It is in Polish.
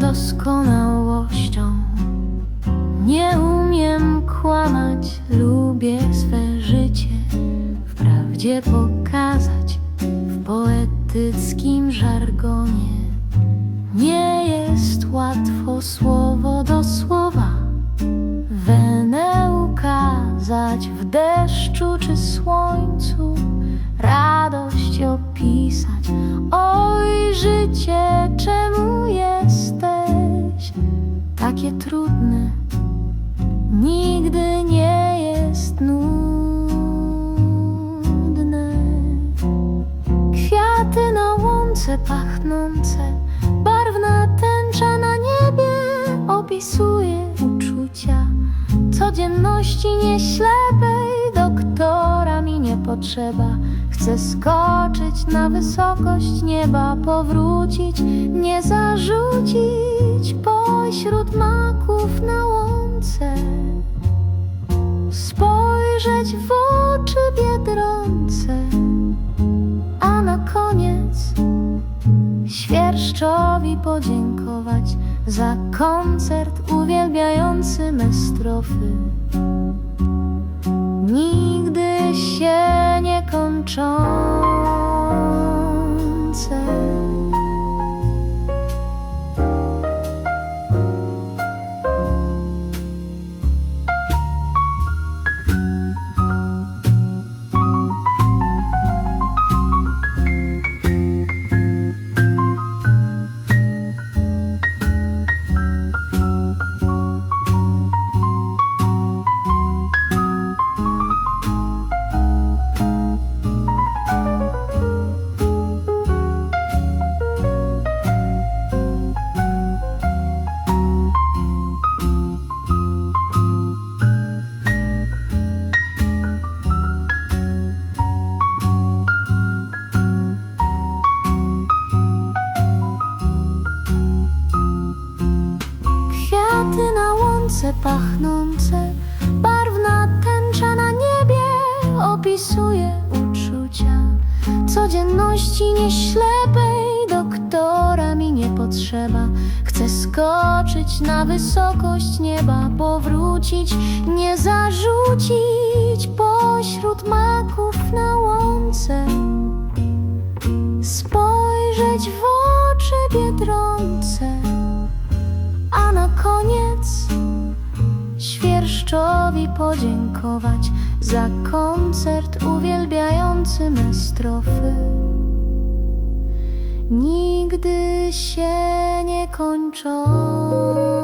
doskonałością. Nie umiem kłamać, lubię swe życie wprawdzie pokazać w poetyckim żargonie. Nie jest łatwo słowo do słowa Wenę ukazać w deszczu czy słońcu Radość opisać Oj życie, takie trudne Nigdy nie jest nudne Kwiaty na łące pachnące, barwna tęcza na niebie opisuje uczucia codzienności nieślepej. Doktora mi nie potrzeba, chcę skoczyć na wysokość nieba, powrócić, nie zarzucić pośród maków na łące. Spojrzeć w oczy biedronce a na koniec świerszczowi podziękować za koncert uwielbiający me strofy. Pachnące, barwna tęcza na niebie opisuje uczucia codzienności nieślepej. Doktora mi nie potrzeba, chcę skoczyć na wysokość nieba, powrócić, nie zarzucić pośród maków na łące. Spojrzeć w oczy biedronce a na koniec świerszczowi podziękować za koncert uwielbiający me strofy. Nigdy się nie kończący.